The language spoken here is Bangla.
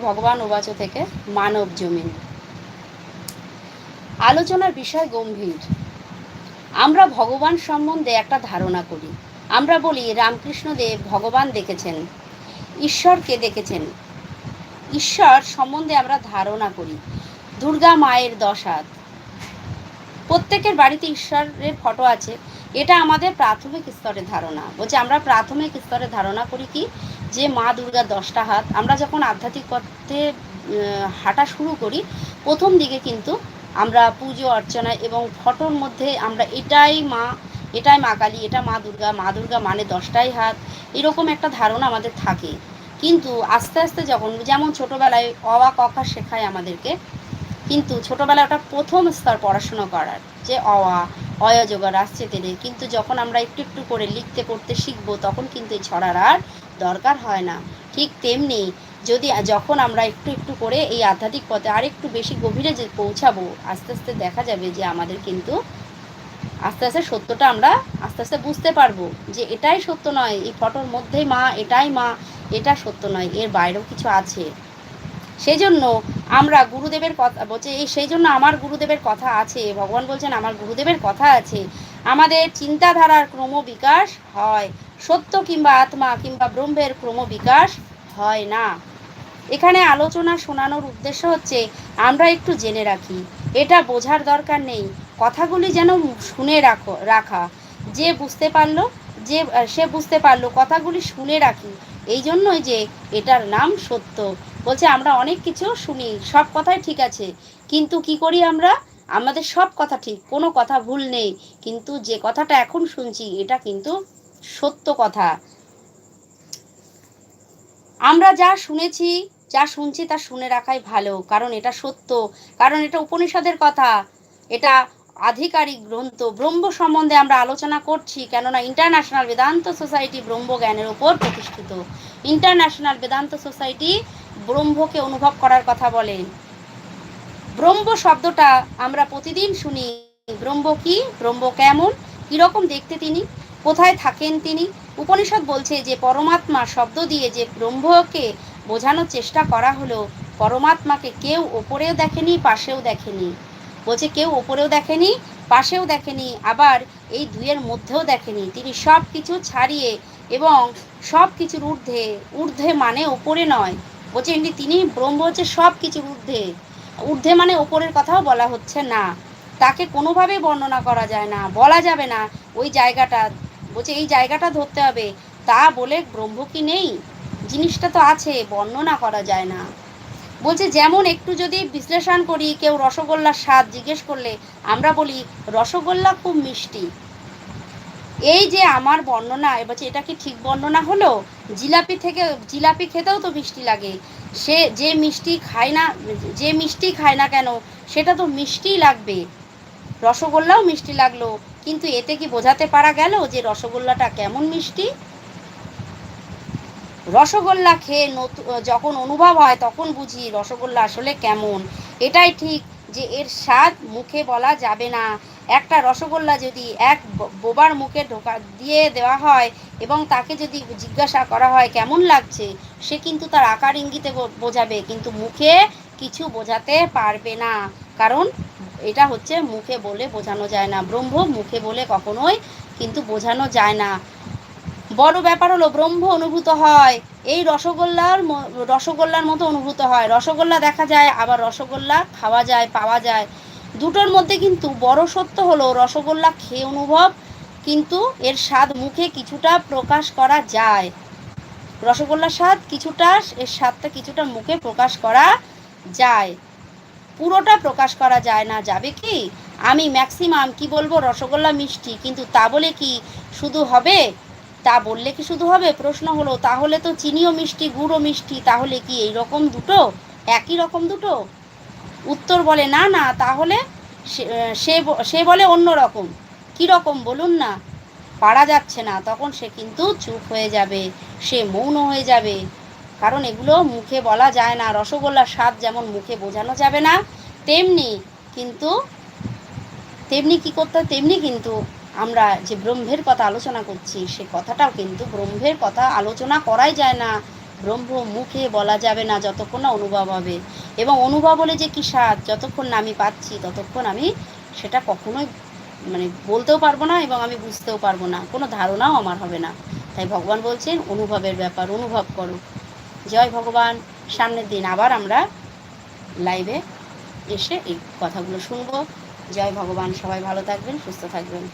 ভগবান উবাচ থেকে মানব জমিন আলোচনার বিষয় গম্ভীর। আমরা ভগবান সম্বন্ধে একটা ধারণা করি। আমরা বলি, রামকৃষ্ণদেব ভগবান দেখেছেন, ঈশ্বরকে দেখেছেন। ঈশ্বর সম্বন্ধে আমরা ধারণা করি, দুর্গা মায়ের দশ হাত প্রত্যেকের বাড়িতে ঈশ্বরের ফটো আছে। এটা আমাদের প্রাথমিক স্তরের ধারণা। বলছে, আমরা প্রাথমিক স্তরে ধারণা করি কি? যে মা দুর্গার দশটা হাত, আমরা যখন আধ্যাত্মিক পথে হাঁটা শুরু করি, প্রথম দিকে কিন্তু আমরা পুজো, অর্চনা এবং ফটোর মধ্যে আমরা এটাই মা এটাই মা কালী, এটা মা দুর্গা মা দুর্গা মানে দশটাই হাত, এরকম একটা ধারণা আমাদের থাকে। কিন্তু আস্তে আস্তে যখন, যেমন ছোটোবেলায় অওয়া কখা শেখায় আমাদেরকে, কিন্তু ছোটোবেলায় ওটা প্রথম স্তর পড়াশুনো করার, যে অওয়া অয়যোগার আসছে তেরে কিন্তু যখন আমরা একটু একটু করে লিখতে পড়তে শিখব, তখন কিন্তু এই ছড়ার আর দরকার হয় না। ঠিক তেমনি যদি যখন আমরা একটু একটু করে এই আধ্যাত্মিক পথে আর একটু বেশি গভীরে যে পৌঁছাবো, আস্তে আস্তে দেখা যাবে যে আমাদের কিন্তু আস্তে আস্তে সত্যটা আমরা আস্তে আস্তে বুঝতে পারব যে এটাই সত্য নয়, এই ফটোর মধ্যেই মা, এটাই মা, এটা সত্য নয়, এর বাইরেও কিছু আছে। সেই জন্য আমরা গুরুদেবের কথা, বলছে এই সেই জন্য আমার গুরুদেবের কথা আছে, ভগবান বলছেন আমার গুরুদেবের কথা আছে। আমাদের চিন্তাধারার ক্রম বিকাশ হয়। সত্য কিংবা আত্মা কিংবা ব্রহ্মের ক্রম বিকাশ হয় না। এখানে আলোচনা শোনানোর উদ্দেশ্য হচ্ছে, আমরা একটু জেনে রাখি। এটা বোঝার দরকার নেই। কথাগুলি যেন শুনে রাখো, রাখা। যে বুঝতে পারল, যে, সে বুঝতে পারল, কথাগুলি শুনে রাখি। এই জন্যই যে এটার নাম সত্য। বলছে, আমরা অনেক কিছু শুনি, সব কথাই ঠিক আছে। কিন্তু কি করি আমরা? আমাদের সব কথা ঠিক, কোনো কথা ভুল নেই। কিন্তু যে কথাটা এখন শুনছি, এটা কিন্তু সত্য কথা। আমরা যা শুনেছি, যা শুনছি তা শুনে রাখাই ভালো, কারণ এটা সত্য, কারণ এটা উপনিষদের কথা। এটা আধিকারিক গ্রন্থ, ব্রহ্ম সম্বন্ধে আমরা আলোচনা করছি, কেননা ইন্টারন্যাশনাল বেদান্ত সোসাইটি ব্রহ্ম জ্ঞানের উপর প্রতিষ্ঠিত। ইন্টারন্যাশনাল বেদান্ত সোসাইটি ব্রহ্মকে অনুভব করার কথা বলেন ব্রহ্ম শব্দটা আমরা প্রতিদিন শুনি। ব্রহ্ম কি? ব্রহ্ম কেমন? কীরকম দেখতে তিনি? কোথায় থাকেন তিনি? উপনিষদ বলছে যে পরমাত্মা শব্দ দিয়ে যে ব্রহ্মকে বোঝানোর চেষ্টা করা হলো, পরমাত্মাকে কেউ ওপরেও দেখেনি, পাশেও দেখেনি। বলছে কেউ ওপরেও দেখেনি, পাশেও দেখেনি, আবার এই দুইয়ের মধ্যেও দেখেনি। তিনি সব কিছু ছাড়িয়ে এবং সব কিছুর ঊর্ধ্বে ঊর্ধ্বে মানে ওপরে নয়। বলছে এমনি তিনি ব্রহ্ম হচ্ছে সব কিছুর ঊর্ধ্বে। ঊর্ধ্বে মানে ওপরের কথাও বলা হচ্ছে না। তাকে কোনোভাবেই বর্ণনা করা যায় না, বলা যাবে না ওই জায়গাটা বলছে, এই জায়গাটা ধরতে হবে। তা বলে ব্রহ্ম কি নেই? জিনিসটা তো আছে, বর্ণনা করা যায় না। বলছে, যেমন একটু যদি বিশ্লেষণ করি, কেউ রসগোল্লার স্বাদ জিজ্ঞেস করলে আমরা বলি, রসগোল্লা খুব মিষ্টি। এই যে আমার বর্ণনা এবার এটা কি ঠিক বর্ণনা হলো? জিলাপি থেকে, জিলাপি খেতেও তো মিষ্টি লাগে। সে, যে মিষ্টি খায় না, যে মিষ্টি খায় না কেন, সেটা তো মিষ্টিই লাগবে। রসগোল্লাও মিষ্টি লাগল। কিন্তু এতে কি বোঝাতে পারা গেল যে রসগোল্লাটা কেমন মিষ্টি? রসগোল্লা খেয়ে যখন অনুভব হয় তখন বুঝি রসগোল্লা আসলে কেমন। এটাই ঠিক যে এর স্বাদ মুখে বলা যাবে না। একটা রসগোল্লা যদি এক বোবার মুখে ঢোকা, দিয়ে দেওয়া হয় এবং তাকে যদি জিজ্ঞাসা করা হয় কেমন লাগছে, সে কিন্তু তার আকার ইঙ্গিতে বোঝাবে। কিন্তু মুখে কিছু বোঝাতে পারবে না। কারণ এটা হচ্ছে মুখে বলে বোঝানো যায় না। ব্রহ্ম মুখে বলে কখনোই কিন্তু বোঝানো যায় না। বড় ব্যাপার হলো ব্রহ্ম অনুভূত হয়। এই রসগোল্লার রসগোল্লার মতো অনুভূত হয়। রসগোল্লা দেখা যায়, আবার রসগোল্লা খাওয়া যায়, পাওয়া যায়। দুটোর মধ্যে কিন্তু বড় সত্য হলো রসগোল্লা খেয়ে অনুভব, কিন্তু এর স্বাদ মুখে কিছুটা প্রকাশ করা যায়। রসগোল্লার স্বাদ কিছুটা, এর স্বাদটা কিছুটা মুখে প্রকাশ করা যায়। পুরোটা প্রকাশ করা যায় না, যাবে কি? আমি ম্যাক্সিমাম কি বলব? রসগোল্লা মিষ্টি, কিন্তু তা বলে কি শুধু হবে? তা বললে কি শুধু হবে? প্রশ্ন হলো, তাহলে তো চিনিও মিষ্টি, গুড়ও মিষ্টি, তাহলে কি এই রকম দুটো? একই রকম দুটো? উত্তর বলে, না না, তাহলে সে সে বলে অন্য রকম। কী রকম বলুন না? পারা যাচ্ছে না, তখন সে কিন্তু চুপ হয়ে যাবে, সে মৌন হয়ে যাবে। কারণ এগুলো মুখে বলা যায় না। রসগোল্লার স্বাদ যেমন মুখে বোঝানো যাবে না, তেমনি কিন্তু, তেমনি কি করতে? তেমনি কিন্তু আমরা যে ব্রহ্মের কথা আলোচনা করছি, সে কথাটাও কিন্তু ব্রহ্মের কথা আলোচনা করাই যায় না। ব্রহ্ম মুখে বলা যাবে না, যতক্ষণ না অনুভব হবে। এবং অনুভব হলে যে কী স্বাদ? যতক্ষণ না আমি পাচ্ছি, ততক্ষণ আমি সেটা কখনোই মানে বলতেও পারব না এবং আমি বুঝতেও পারব না। কোনো ধারণাও আমার হবে না। তাই ভগবান বলছেন, অনুভবের ব্যাপার, অনুভব করো। জয় ভগবান, সামনের দিন আবার আমরা লাইভে এসে এই কথাগুলো শুনব। জয় ভগবান, সবাই ভালো থাকবেন, সুস্থ থাকবেন।